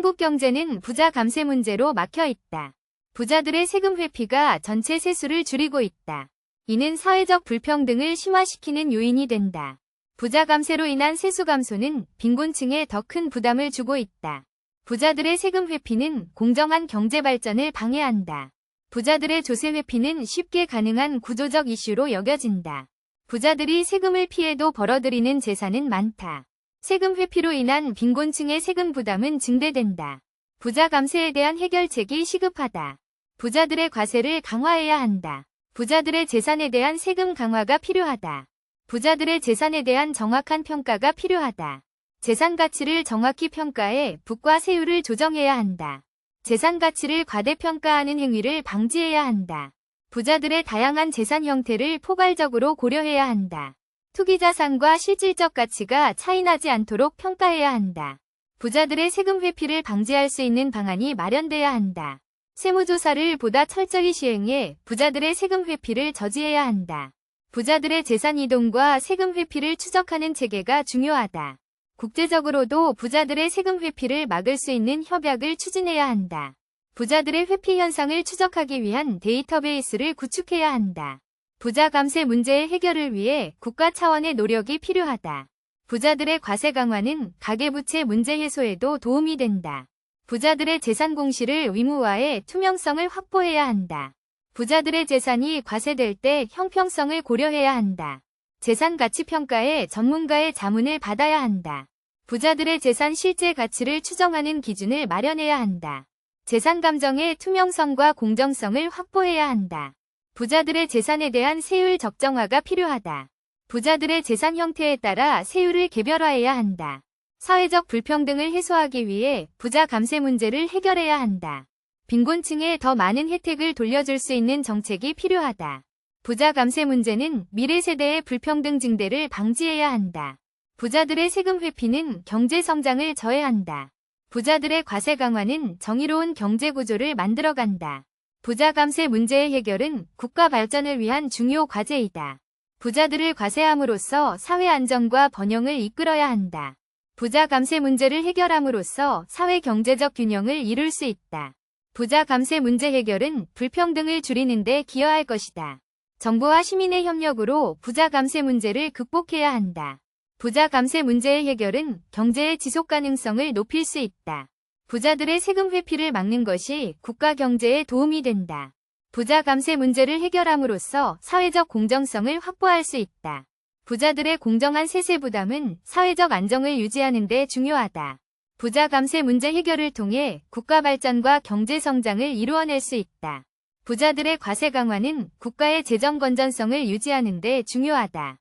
한국 경제는 부자 감세 문제로 막혀 있다. 부자들의 세금 회피가 전체 세수를 줄이고 있다. 이는 사회적 불평등을 심화시키는 요인이 된다. 부자 감세로 인한 세수 감소는 빈곤층에 더 큰 부담을 주고 있다. 부자들의 세금 회피는 공정한 경제 발전을 방해한다. 부자들의 조세 회피는 쉽게 가능한 구조적 이슈로 여겨진다. 부자들이 세금을 피해도 벌어들이는 재산은 많다. 세금 회피로 인한 빈곤층의 세금 부담은 증대된다. 부자 감세에 대한 해결책이 시급하다. 부자들의 과세를 강화해야 한다. 부자들의 재산에 대한 세금 강화가 필요하다. 부자들의 재산에 대한 정확한 평가가 필요하다. 재산 가치를 정확히 평가해 부과 세율을 조정해야 한다. 재산 가치를 과대평가하는 행위를 방지해야 한다. 부자들의 다양한 재산 형태를 포괄적으로 고려해야 한다. 투기 자산과 실질적 가치가 차이나지 않도록 평가해야 한다. 부자들의 세금 회피를 방지할 수 있는 방안이 마련돼야 한다. 세무조사를 보다 철저히 시행해 부자들의 세금 회피를 저지해야 한다. 부자들의 재산 이동과 세금 회피를 추적하는 체계가 중요하다. 국제적으로도 부자들의 세금 회피를 막을 수 있는 협약을 추진해야 한다. 부자들의 회피 현상을 추적하기 위한 데이터베이스를 구축해야 한다. 부자 감세 문제의 해결을 위해 국가 차원의 노력이 필요하다. 부자들의 과세 강화는 가계부채 문제 해소에도 도움이 된다. 부자들의 재산 공시를 의무화해 투명성을 확보해야 한다. 부자들의 재산이 과세될 때 형평성을 고려해야 한다. 재산 가치 평가에 전문가의 자문을 받아야 한다. 부자들의 재산 실제 가치를 추정하는 기준을 마련해야 한다. 재산 감정의 투명성과 공정성을 확보해야 한다. 부자들의 재산에 대한 세율 적정화가 필요하다. 부자들의 재산 형태에 따라 세율을 개별화해야 한다. 사회적 불평등을 해소하기 위해 부자 감세 문제를 해결해야 한다. 빈곤층에 더 많은 혜택을 돌려줄 수 있는 정책이 필요하다. 부자 감세 문제는 미래 세대의 불평등 증대를 방지해야 한다. 부자들의 세금 회피는 경제 성장을 저해한다. 부자들의 과세 강화는 정의로운 경제 구조를 만들어간다. 부자 감세 문제의 해결은 국가 발전을 위한 중요 과제이다. 부자들을 과세함으로써 사회 안정과 번영을 이끌어야 한다. 부자 감세 문제를 해결함으로써 사회 경제적 균형을 이룰 수 있다. 부자 감세 문제 해결은 불평등을 줄이는 데 기여할 것이다. 정부와 시민의 협력으로 부자 감세 문제를 극복해야 한다. 부자 감세 문제의 해결은 경제의 지속 가능성을 높일 수 있다. 부자들의 세금 회피를 막는 것이 국가 경제에 도움이 된다. 부자 감세 문제를 해결함으로써 사회적 공정성을 확보할 수 있다. 부자들의 공정한 세세 부담은 사회적 안정을 유지하는 데 중요하다. 부자 감세 문제 해결을 통해 국가 발전과 경제 성장을 이루어낼 수 있다. 부자들의 과세 강화는 국가의 재정 건전성을 유지하는 데 중요하다.